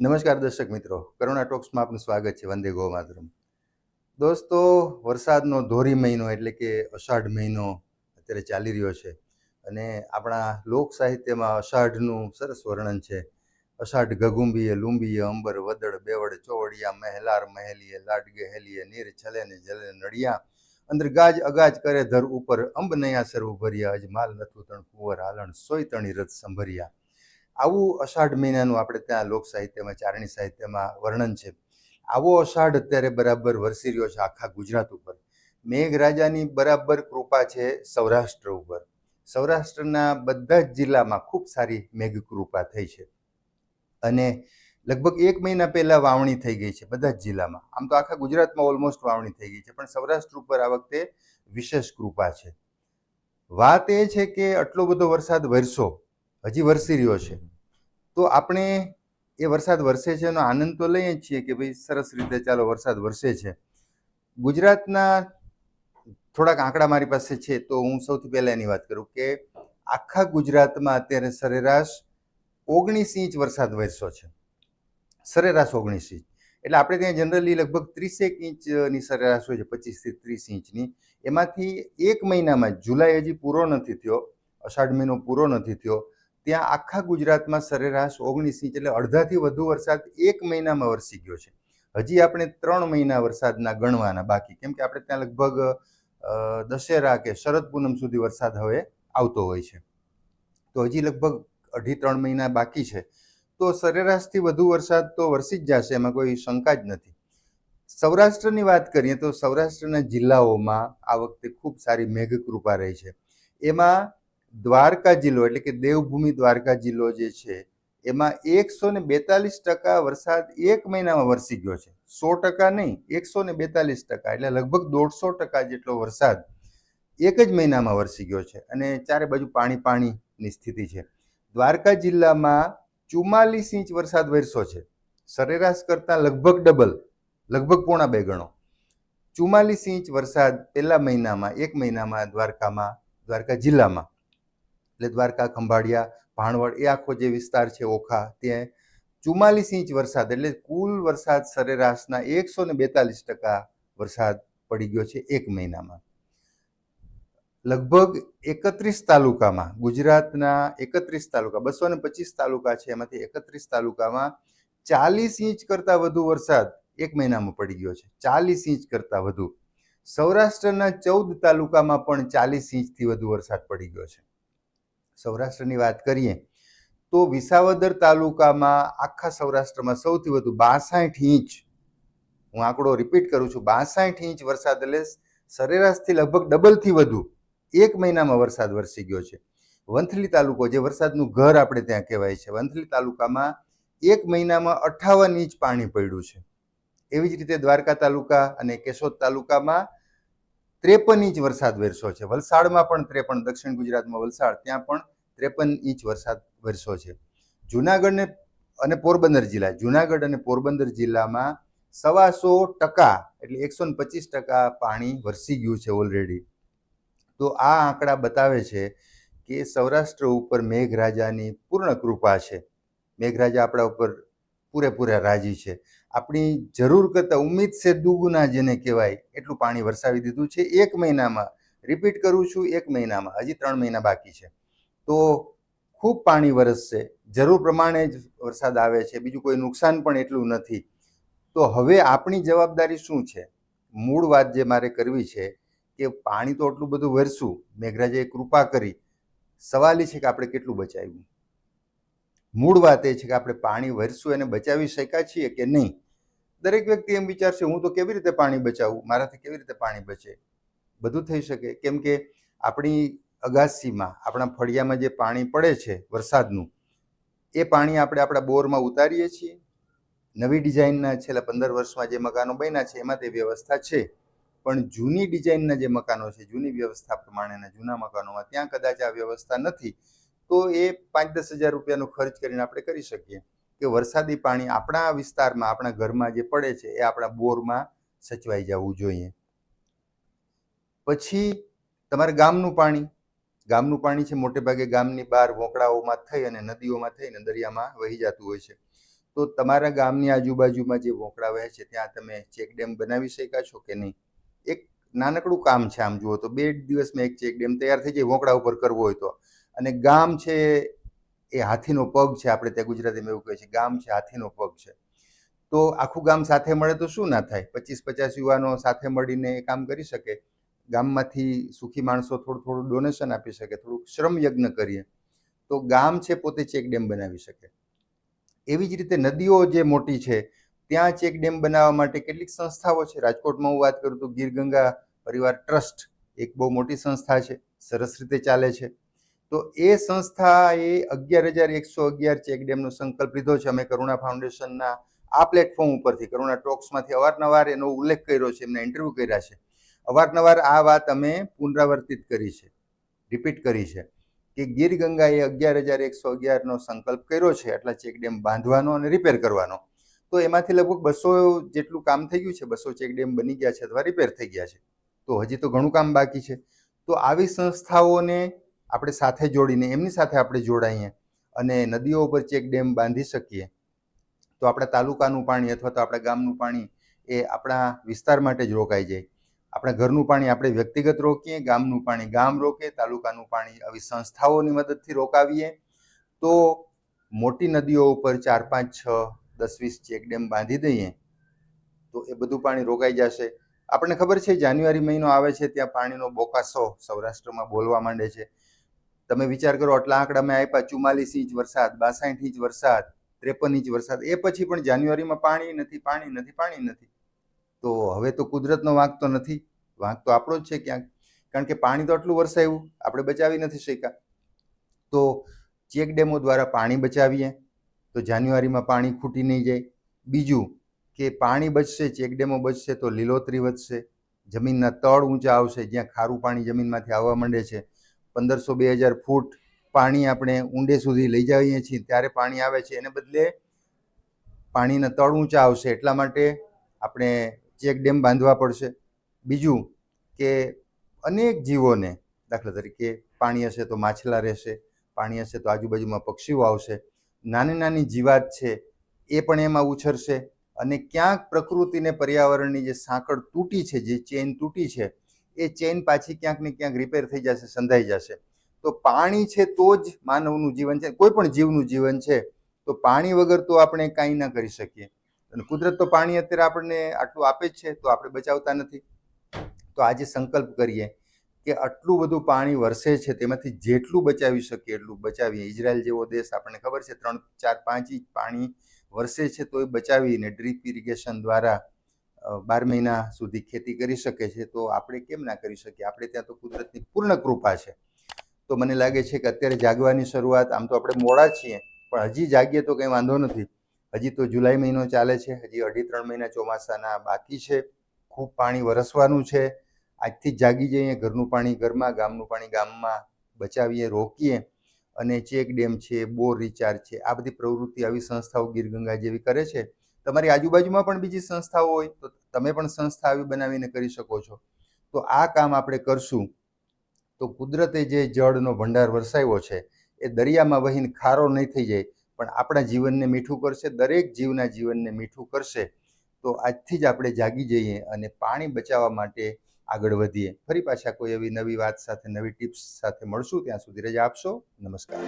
નમસ્કાર દર્શક મિત્રો. કરુણા ટોક્સમાં આપનું સ્વાગત છે. વંદે ગો માતરમ. દોસ્તો, વરસાદનો ધોરી મહિનો એટલે કે અષાઢ મહિનો અત્યારે ચાલી રહ્યો છે અને આપણા લોક સાહિત્યમાં અષાઢનું સરસ વર્ણન છે. અષાઢ ગગુંબીએ લુંબીએ અંબર, વદળ, બેવડ, ચોવડિયા, મહેલાર, મહેલીએ લાડગે હેલીએ નીર છલે ને જલે નડિયા, અંદર ગાજ અગાજ કરે ધર ઉપર, અંબ નયા સર્વ ભર્યા અજ માલ નથું તણ કુંવર આલણ સોય તણી રથ સંભર્યા. આવું અષાઢ મહિનાનું આપણે ત્યાં લોક સાહિત્યમાં, ચારણી સાહિત્યમાં વર્ણન છે. આવો અષાઢ અત્યારે બરાબર વરસી રહ્યો છે આખા ગુજરાત ઉપર. મેઘરાજાની બરાબર કૃપા છે સૌરાષ્ટ્ર ઉપર. સૌરાષ્ટ્રના બધા જ જિલ્લામાં ખૂબ સારી મેઘ કૃપા થઈ છે. અને લગભગ એક મહિના પહેલાં વાવણી થઈ ગઈ છે બધા જ જિલ્લામાં. આમ તો આખા ગુજરાતમાં ઓલમોસ્ટ વાવણી થઈ ગઈ છે, પણ સૌરાષ્ટ્ર ઉપર આ વખતે વિશેષ કૃપા છે. વાત એ છે કે આટલો બધો વરસાદ વરસો હજી વરસી રહ્યો છે. તો આપણે એ વરસાદ વરસે છે એનો આનંદ તો લઈએ જ છીએ કે ભાઈ સરસ રીતે ચાલો વરસાદ વરસે છે. ગુજરાતના થોડાક આંકડા મારી પાસે છે તો હું સૌથી પહેલાં એની વાત કરું કે આખા ગુજરાતમાં અત્યારે સરેરાશ ઓગણીસ ઇંચ વરસાદ વરસ્યો છે. સરેરાશ ઓગણીસ ઇંચ. એટલે આપણે ત્યાં જનરલી લગભગ ત્રીસેક ઇંચની સરેરાશ હોય છે, પચીસથી ત્રીસ ઇંચની. એમાંથી એક મહિનામાં, જુલાઈ હજી પૂરો નથી થયો, અષાઢ મહિનો પૂરો નથી થયો. ત્યાં આખા ગુજરાતમાં સરેરાશ ઓગણીસ ઇંચ એટલે અડધાથી વધુ વરસાદ એક મહિનામાં વરસી ગયો છે. હજી આપણે ત્રણ મહિના વરસાદના ગણવાના બાકી. કેમ કે આપણે ત્યાં લગભગ દશેરા કે શરદ પૂનમ સુધી વરસાદ હવે આવતો હોય છે. તો હજી લગભગ અઢી ત્રણ મહિના બાકી છે. તો સરેરાશથી વધુ વરસાદ તો વરસી જ જશે, એમાં કોઈ શંકા જ નથી. સૌરાષ્ટ્રની વાત કરીએ તો સૌરાષ્ટ્રના જિલ્લાઓમાં આ વખતે ખૂબ સારી મેઘ કૃપા રહી છે. એમાં દ્વારકા જિલ્લો, એટલે કે દેવભૂમિ દ્વારકા જિલ્લો જે છે, એમાં એકસો ને બેતાલીસ ટકા વરસાદ એક મહિનામાં વરસી ગયો છે. સો ટકા નહીં, એકસો ને બેતાલીસ ટકા, એટલે લગભગ દોઢસો ટકા જેટલો વરસાદ એક જ મહિનામાં વરસી ગયો છે. અને ચારે બાજુ પાણી પાણીની સ્થિતિ છે. દ્વારકા જિલ્લામાં ચુમ્માલીસ ઇંચ વરસાદ વરસ્યો છે. સરેરાશ કરતાં લગભગ ડબલ, લગભગ પોણા બે ગણો. ચુમ્માલીસ ઇંચ વરસાદ પહેલા મહિનામાં, એક મહિનામાં દ્વારકામાં, દ્વારકા જિલ્લામાં. એટલે દ્વારકા ખંભાળિયા, ભાણવડ એ આખો જે વિસ્તાર છે ઓખા, ત્યાં ચુમ્માલીસ ઇંચ વરસાદ એટલે કુલ વરસાદ સરેરાશના એકસો ને બેતાલીસ ટકા વરસાદ પડી ગયો છે એક મહિનામાં. લગભગ એકત્રીસ તાલુકામાં, ગુજરાતના એકત્રીસ તાલુકા, બસો ને પચીસ તાલુકા છે, એમાંથી એકત્રીસ તાલુકામાં ચાલીસ ઇંચ કરતાં વધુ વરસાદ એક મહિનામાં પડી ગયો છે. ચાલીસ ઇંચ કરતાં વધુ. સૌરાષ્ટ્રના ચૌદ તાલુકામાં પણ ચાલીસ ઇંચથી વધુ વરસાદ પડી ગયો છે. સૌરાષ્ટ્રની વાત કરીએ, તો વિસાવદર તાલુકામાં આખા સૌરાષ્ટ્રમાં સૌથી વધુ બાસઠ ઇંચ, હું આંકડો રિપીટ કરું છું, બાસઠ ઇંચ વરસાદ એટલે સરેરાશથી લગભગ ડબલથી વધુ, એક મહિનામાં વરસાદ વરસી ગયો છે. વંથલી તાલુકો, જે વરસાદનું ઘર આપણે ત્યાં કહેવાય છે, વંથલી તાલુકામાં એક મહિનામાં અઠાવન ઇંચ પાણી પડ્યું છે. એવી જ રીતે દ્વારકા તાલુકા અને કેશોદ તાલુકામાં ત્રેપન ઇંચ વરસાદ વરસ્યો છે. વલસાડમાં પણ ત્રેપન, દક્ષિણ ગુજરાતમાં વલસાડ, ત્યાં પણ ત્રેપન ઇંચ વરસાદ વરસ્યો છે. જુનાગઢને અને પોરબંદર જિલ્લા, જુનાગઢ અને પોરબંદર જિલ્લામાં સવાસો ટકા એટલે એકસો ને પચીસ ટકા પાણી વરસી ગયું છે ઓલરેડી તો આ આંકડા બતાવે છે કે સૌરાષ્ટ્ર ઉપર મેઘરાજાની પૂર્ણ કૃપા છે. મેઘરાજા આપણા ઉપર પૂરેપૂરા રાજી છે. આપણી જરૂર કરતાં ઉમ્મીદ છે દુગુના જેને કહેવાય એટલું પાણી વરસાવી દીધું છે. એક મહિનામાં રિપીટ કરું છું, એક મહિનામાં, હજી ત્રણ મહિના બાકી છે. તો ખૂબ પાણી વરસશે. જરૂર પ્રમાણે જ વરસાદ આવે છે. બીજું કોઈ નુકસાન પણ એટલું નથી. તો હવે આપણી જવાબદારી શું છે? મૂળ વાત જે મારે કરવી છે કે પાણી તો આટલું બધું વરસું. મેઘરાજાએ કૃપા કરી. સવાલ એ છે કે આપણે કેટલું બચાવ્યું? મૂળ વાત એ છે કે આપણે પાણી વરસું એને બચાવી શક્યા છીએ કે નહીં? દરેક વ્યક્તિ એમ વિચારશે, હું તો કેવી રીતે પાણી બચાવું? મારાથી કેવી રીતે પાણી બચે? બધું થઈ શકે. કેમ કે આપણી અગાસીમાં આપણા ફળિયામાં જે પાણી પડે છે વરસાદનું, એ પાણી આપણે આપણા બોરમાં ઉતારીએ છીએ. નવી ડિઝાઇનના છેલ્લા પંદર વર્ષમાં જે મકાનો બન્યા છે, એમાં તે વ્યવસ્થા છે. પણ જૂની ડિઝાઇનના જે મકાનો છે, જૂની વ્યવસ્થા પ્રમાણેના જૂના મકાનોમાં ત્યાં કદાચ આ વ્યવસ્થા નથી, તો એ પાંચ દસ હજાર રૂપિયાનો ખર્ચ કરીને આપણે કરી શકીએ. કે વરસાદી પાણી આપણા વિસ્તારમાં, આપણા ઘરમાં જે પડે છે, એ આપણા બોરમાં સચવાઈ જવું જોઈએ. પછી તમારે ગામનું પાણી ગામનું પાણી છે, મોટે ભાગે ગામની બહાર વોંકળાઓમાં થઈ અને નદીઓમાં થઈને દરિયામાં વહી જતું હોય છે. તો તમારા ગામની આજુબાજુમાં જે વોંકડા વહે છે, ત્યાં તમે ચેક ડેમ બનાવી શક્યા છો કે નહીં? એક નાનકડું કામ છે, આમ જુઓ તો, બે દિવસમાં એક ચેક ડેમ તૈયાર થઈ જાય વોંકડા ઉપર કરવો હોય તો. અને ગામ છે, એ હાથીનો પગ છે, આપણે ત્યાં ગુજરાતીમાં એવું કહે છે, ગામ છે, હાથીનો પગ છે. તો આખું ગામ સાથે મળે તો શું ના થાય? પચીસ પચાસ યુવાનો સાથે મળીને એ કામ કરી શકે. ગામમાંથી સુખી માણસો થોડું થોડું ડોનેશન આપી શકે, થોડુંક શ્રમ યજ્ઞ કરીએ, તો ગામ છે પોતે ચેક ડેમ બનાવી શકે. એવી જ રીતે નદીઓ જે મોટી છે, ત્યાં ચેક ડેમ બનાવવા માટે કેટલીક સંસ્થાઓ છે. રાજકોટમાં હું વાત કરું તો ગીર ગંગા પરિવાર ટ્રસ્ટ એક બહુ મોટી સંસ્થા છે, સરસ રીતે ચાલે છે. તો એ સંસ્થાએ અગિયાર હજાર એકસો અગિયાર ચેક ડેમનો સંકલ્પ લીધો છે. અમે કરુણા ફાઉન્ડેશનના આ પ્લેટફોર્મ ઉપરથી, કરુણા ટોક્સમાંથી અવારનવાર એનો ઉલ્લેખ કર્યો છે એમને ઇન્ટરવ્યૂ કર્યા છે. અવારનવાર આ વાત અમે પુનરાવર્તિત કરી છે રિપીટ કરી છે કે ગીર ગંગાએ અગિયાર હજાર એકસો અગિયારનો સંકલ્પ કર્યો છે, આટલા ચેક ડેમ બાંધવાનો અને રિપેર કરવાનો. તો એમાંથી લગભગ બસો જેટલું કામ થઈ ગયું છે, બસો ચેક ડેમ બની ગયા છે અથવા રિપેર થઈ ગયા છે. તો હજી તો ઘણું કામ બાકી છે. તો આવી સંસ્થાઓને આપણે સાથે જોડીને, એમની સાથે આપણે જોડાઈએ અને નદીઓ ઉપર ચેક ડેમ બાંધી શકીએ, તો આપણા તાલુકાનું પાણી અથવા તો આપણા ગામનું પાણી એ આપણા વિસ્તાર માટે જ રોકાઈ જાય. આપણા ઘરનું પાણી આપણે વ્યક્તિગત રોકીએ, ગામનું પાણી ગામ રોકે, તાલુકાનું પાણી આવી સંસ્થાઓની મદદથી રોકાવીએ. તો મોટી નદીઓ ઉપર ચાર, પાંચ, છ, દસ, વીસ ચેકડેમ બાંધી દઈએ, તો એ બધું પાણી રોકાઈ જશે. આપણને ખબર છે, જાન્યુઆરી મહિનો આવે છે, ત્યાં પાણીનો બોકાસો સૌરાષ્ટ્રમાં બોલવા માંડે છે. તમે વિચાર કરો, આટલા આંકડા મેં આપ્યા, ચુમ્માલીસ ઇંચ વરસાદ, બાસાઠ ઇંચ વરસાદ, ત્રેપન ઇંચ વરસાદ, એ પછી પણ જાન્યુઆરીમાં પાણી નથી પાણી નથી પાણી નથી. તો હવે તો કુદરતનો વાંક તો નથી. વાંક તો આપણો જ છે ક્યાંક. કારણ કે પાણી તો આટલું વરસાયું, આપણે બચાવી નથી શક્યા. તો ચેક ડેમો દ્વારા પાણી બચાવીએ, તો જાન્યુઆરીમાં પાણી ખૂટી નહીં જાય. બીજું કે પાણી બચશે, ચેક ડેમો બચશે, તો લીલોતરી વધશે. જમીનના તળ ઊંચા આવશે, જ્યાં ખારું પાણી જમીનમાંથી આવવા માંડે છે. પંદરસો બે હજાર ફૂટ પાણી આપણે ઊંડે સુધી લઈ જઈએ છીએ, ત્યારે પાણી આવે છે. એને બદલે પાણીના તળ ઊંચા આવશે. એટલા માટે આપણે ચેક ડેમ બાંધવા પડશે. બીજું કે અનેક જીવોને, દાખલા તરીકે પાણી હશે તો માછલા રહેશે, પાણી હશે તો આજુબાજુમાં પક્ષીઓ આવશે. નાની નાની જીવાત છે એ પણ એમાં ઉછરશે અને ક્યાંક પ્રકૃતિને પર્યાવરણની જે સાંકળ તૂટી છે, જે ચેન તૂટી છે, એ ચેન પાછી ક્યાંક ને ક્યાંક રિપેર થઈ જશે, સંધાઈ જશે. તો પાણી છે તો જ માનવનું જીવન છે. કોઈ પણ જીવનું જીવન છે, તો પાણી વગર તો આપણે કાંઈ ના કરી શકીએ. અને કુદરત તો પાણી અત્યારે આપણને આટલું આપે જ છે, તો આપણે બચાવતા નથી. તો આજે સંકલ્પ કરીએ કે આટલું બધું પાણી વરસે છે, તેમાંથી જેટલું બચાવી શકીએ એટલું બચાવીએ. ઇઝરાયલ જેવો દેશ આપણને ખબર છે, ત્રણ, ચાર, પાંચ ઇંચ પાણી વરસે છે તો એ બચાવીને ડ્રીપ ઇરિગેશન દ્વારા બાર મહિના સુધી ખેતી કરી શકે છે, તો આપણે કેમ ના કરી શકીએ? આપણે ત્યાં તો કુદરતની પૂર્ણ કૃપા છે. તો મને લાગે છે કે અત્યારે જાગવાની શરૂઆત, આમ તો આપણે મોડા છીએ, પણ હજી જાગીએ તો કંઈ વાંધો નથી. હજી તો જુલાઈ મહિનો ચાલે છે, હજી અઢી ત્રણ મહિના ચોમાસાના બાકી છે, ખૂબ પાણી વરસવાનું છે, આજથી જાગી જઈએ, ઘરનું પાણી ઘરમાં, ગામનું પાણી ગામમાં બચાવીએ, રોકીએ અને ચેક ડેમ છે, બોર રિચાર્જ છે, આ બધી પ્રવૃત્તિ આવી સંસ્થાઓ ગીર ગંગા જેવી કરે છે. તમારી આજુબાજુમાં પણ બીજી સંસ્થાઓ હોય તો તમે પણ સંસ્થા આવી બનાવીને કરી શકો છો. તો આ કામ આપણે કરશું. તો કુદરતે જે જળનો ભંડાર વરસાવ્યો છે, એ દરિયામાં વહીને ખારો નહીં થઈ જાય. પણ આપણા જીવનને મીઠું કરશે, દરેક જીવના જીવનને મીઠું કરશે, તો આજથી જ આપણે જાગી જઈએ અને પાણી બચાવવા માટે આગળ વધીએ. ફરી પાછા કોઈ એવી નવી વાત સાથે, નવી ટિપ્સ સાથે મળશું. ત્યાં સુધી રજા આપશો. નમસ્કાર.